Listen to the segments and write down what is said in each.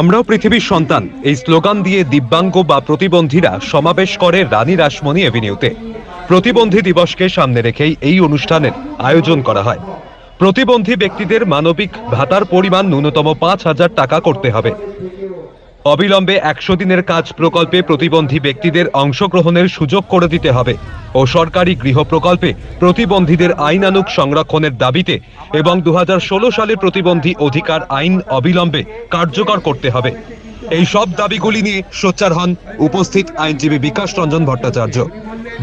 আমরাও পৃথিবীর সন্তান। এই স্লোগান দিয়ে দিব্যাঙ্গ বা প্রতিবন্ধীরা সমাবেশ করে রানী রাসমণি এভিনিউতে। প্রতিবন্ধী দিবসকে সামনে রেখেই এই অনুষ্ঠানের আয়োজন করা হয়। প্রতিবন্ধী ব্যক্তিদের মানবিক ভাতার পরিমাণ ন্যূনতম পাঁচ হাজার টাকা করতে হবে। অবিলম্বে একশো দিনের কাজ প্রকল্পে প্রতিবন্ধী ব্যক্তিদের অংশগ্রহণের সুযোগ করে দিতে হবে ও সরকারি গৃহ প্রকল্পে প্রতিবন্ধীদের আইনানুক সংরক্ষণের দাবিতে এবং দু হাজার ষোলো সালে প্রতিবন্ধী অধিকার আইন অবিলম্বে কার্যকর করতে হবে। এই সব দাবিগুলি নিয়ে সোচ্চার হন উপস্থিত আইনজীবী বিকাশ রঞ্জন ভট্টাচার্য।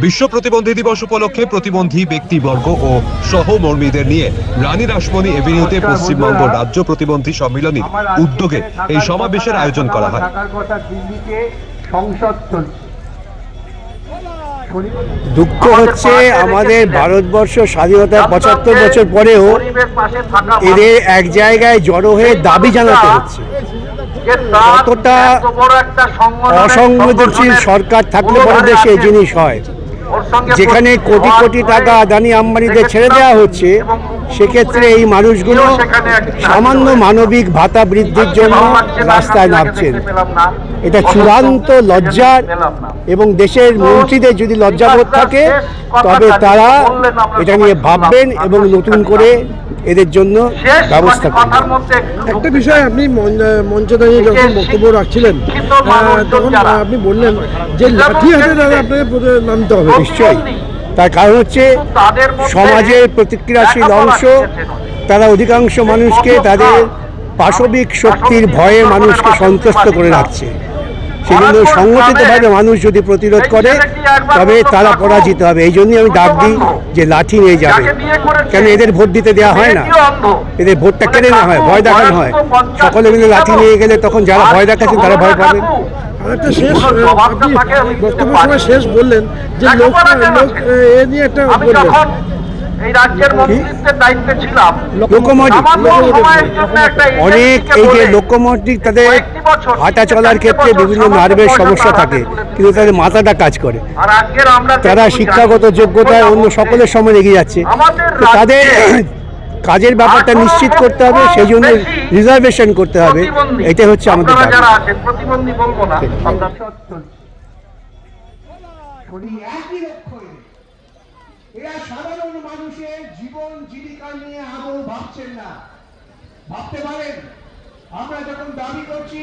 বিশ্ব প্রতিবন্ধী দিবস উপলক্ষে প্রতিবন্ধী ব্যক্তিবর্গ ও সহমর্মীদের নিয়ে রানী রাসমণি এভিনিউতে পশ্চিমবঙ্গ রাজ্য প্রতিবন্ধী সম্মিলনীর উদ্যোগে এই সমাবেশের আয়োজন করা হয়। ঢাকার কথা দিল্লিতে সংসদ চলছে। দুঃখ হচ্ছে আমাদের ভারতবর্ষ স্বাধীনতার পঁচাত্তর বছর পরেও এদের এক জায়গায় জড়ো হয়ে দাবি জানাতে হচ্ছে। কতটা অসংবেদনশীল সরকার থাকলে পরে দেশে এই জিনিস হয়। যেখানে কোটি কোটি টাকা আদানি আম্বানিদের ছেড়ে দেওয়া হচ্ছে সেক্ষেত্রে এই মানুষগুলো সামান্য মানবিক ভাতা বৃদ্ধির জন্য রাস্তায় নামছেন। এটা চূড়ান্ত লজ্জার এবং দেশের মন্ত্রীদের যদি লজ্জাবোধ থাকে তবে তারা এটা নিয়ে ভাববেন এবং নতুন করে এদের জন্য ব্যবস্থা করবেন। একটা বিষয় আপনি মঞ্চ- দাঁড়িয়ে যখন বক্তব্য রাখছিলেন তখন আপনি বললেন যে লাঠি হাতে দাদা আপনাকে নামতে হবে। নিশ্চয়ই। তার কারণ হচ্ছে সমাজের প্রতিক্রিয়াশীল অংশ তারা অধিকাংশ মানুষকে তাদের পাশবিক শক্তির ভয়ে মানুষকে সন্ত্রস্ত করে রাখছে। সেজন্য সংগঠিতভাবে মানুষ যদি প্রতিরোধ করে তবে তারা পরাজিত হবে। এই জন্যই আমি ডাক দিই যে লাঠি নিয়ে যাবে। কেন এদের ভোট দিতে দেওয়া হয় না? এদের ভোটটা কেড়ে নেওয়া হয়? ভয় দেখানো হয়? সকলে মিলে লাঠি নিয়ে গেলে তখন যারা ভয় দেখাচ্ছেন তারা ভয় পাবেন। একটা শেষ সময় শেষ বললেন যে লোক লোক এ নিয়ে একটা আমি বললেন। এই রাজ্যের মন্ত্রিত্বের দায়িত্বে ছিলাম অনেক এই যে লোকোমোটিভ তাদের হাঁটা চলার ক্ষেত্রে বিভিন্ন নার্ভের সমস্যা থাকে তারা কিন্তু তাদের মাথাটা কাজ করে। আর আজকের আমরা তারা শিক্ষাগত যোগ্যতায় অন্য সকলের সময় এগিয়ে যাচ্ছে। তো তাদের কাজের ব্যাপারটা নিশ্চিত করতে হবে সেই জন্য রিজার্ভেশন করতে হবে। এটাই হচ্ছে আমাদের প্রতিবন্ধী বলব না। লক্ষ্যে। এরা সাধারণ মানুষের জীবন জীবিকা নিয়ে আদৌ ভাবছেন না। ভাবতে পারেন আমরা যখন দাবি করছি